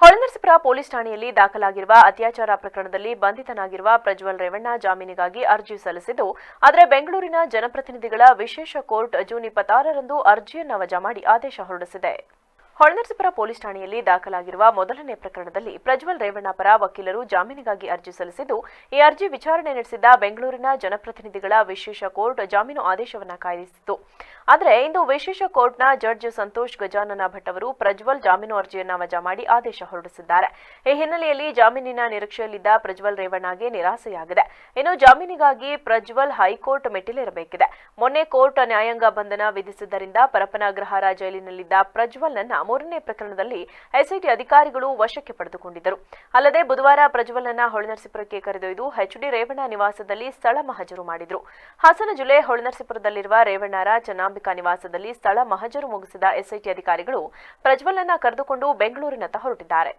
Holenarasipura police ಠಾಣೆಯಲ್ಲಿ ದಾಖಲಾಗಿರುವ ಅತ್ಯಾಚಾರ ಪ್ರಕರಣದಲ್ಲಿ ಬಂಧಿತನಾಗಿರುವ ಪ್ರಜ್ವಲ್ ರೇವಣ್ಣ ಜಾಮೀನಿಗಾಗಿ ಅರ್ಜಿ ಸಲ್ಲಿಸಿದ್ದು, ಆದರೆ ಬೆಂಗಳೂರಿನ ಜನಪ್ರತಿನಿಧಿಗಳ ವಿಶೇಷ ಕೋರ್ಟ್ ಜೂನ್ ಇಪ್ಪತ್ತಾರರಂದು ಅರ್ಜಿಯನ್ನು ವಜಾ ಮಾಡಿ ಆದೇಶ ಹೊರಡಿಸಿದೆ. ಹೊಳೆನರಸಪುರ ಪೊಲೀಸ್ ಠಾಣೆಯಲ್ಲಿ ದಾಖಲಾಗಿರುವ ಮೊದಲನೇ ಪ್ರಕರಣದಲ್ಲಿ ಪ್ರಜ್ವಲ್ ರೇವಣ್ಣ ಪರ ವಕೀಲರು ಜಾಮೀನಿಗಾಗಿ ಅರ್ಜಿ ಸಲ್ಲಿಸಿದ್ದು, ಈ ಅರ್ಜಿ ವಿಚಾರಣೆ ನಡೆಸಿದ ಬೆಂಗಳೂರಿನ ಜನಪ್ರತಿನಿಧಿಗಳ ವಿಶೇಷ ಕೋರ್ಟ್ ಜಾಮೀನು ಆದೇಶವನ್ನು ಕಾಯ್ದಿರಿಸಿತು ಆದರೆ ಇಂದು ವಿಶೇಷ ಕೋರ್ಟ್ನ ಜಡ್ಜ್ ಸಂತೋಷ್ ಗಜಾನನ ಭಟ್ ಅವರು ಪ್ರಜ್ವಲ್ ಜಾಮೀನು ಅರ್ಜಿಯನ್ನು ವಜಾ ಮಾಡಿ ಆದೇಶ ಹೊರಡಿಸಿದ್ದಾರೆ. ಈ ಹಿನ್ನೆಲೆಯಲ್ಲಿ ಜಾಮೀನಿನ ನಿರೀಕ್ಷೆಯಲ್ಲಿದ್ದ ಪ್ರಜ್ವಲ್ ರೇವಣ್ಣಗೆ ನಿರಾಸೆಯಾಗಿದೆ. ಇನ್ನು ಜಾಮೀನಿಗಾಗಿ ಪ್ರಜ್ವಲ್ ಹೈಕೋರ್ಟ್ ಮೆಟ್ಟಿಲೇರಬೇಕಿದೆ. ಮೊನ್ನೆ ಕೋರ್ಟ್ ನ್ಯಾಯಾಂಗ ಬಂಧನ ವಿಧಿಸಿದ್ದರಿಂದ ಪರಪನಗ್ರಹಾರ ಜೈಲಿನಲ್ಲಿದ್ದ ಪ್ರಜ್ವಲ್ನನ್ನ ಮೂರನೇ ಪ್ರಕರಣದಲ್ಲಿ ಎಸ್ಐಟಿ ಅಧಿಕಾರಿಗಳು ವಶಕ್ಕೆ ಪಡೆದುಕೊಂಡಿದ್ದರು. ಅಲ್ಲದೆ ಬುಧವಾರ ಪ್ರಜ್ವಲ್ನನ್ನ ಹೊಳೆನರಸೀಪುರಕ್ಕೆ ಕರೆದೊಯ್ದು ಎಚ್ಡಿ ರೇವಣ್ಣ ನಿವಾಸದಲ್ಲಿ ಸ್ಥಳ ಮಹಜರು ಮಾಡಿದ್ರು. ಹಾಸನ ಜಿಲ್ಲೆ ಹೊಳೆನರಸೀಪುರದಲ್ಲಿರುವ ರೇವಣ್ಣರ ಚನ್ನಾಂಬಿಕಾ ನಿವಾಸದಲ್ಲಿ ಸ್ಥಳ ಮಹಜರು ಮುಗಿಸಿದ ಎಸ್ಐಟಿ ಅಧಿಕಾರಿಗಳು ಪ್ರಜ್ವಲ್ನ ಕರೆದುಕೊಂಡು ಬೆಂಗಳೂರಿನತ್ತ ಹೊರಟಿದ್ದಾರೆ.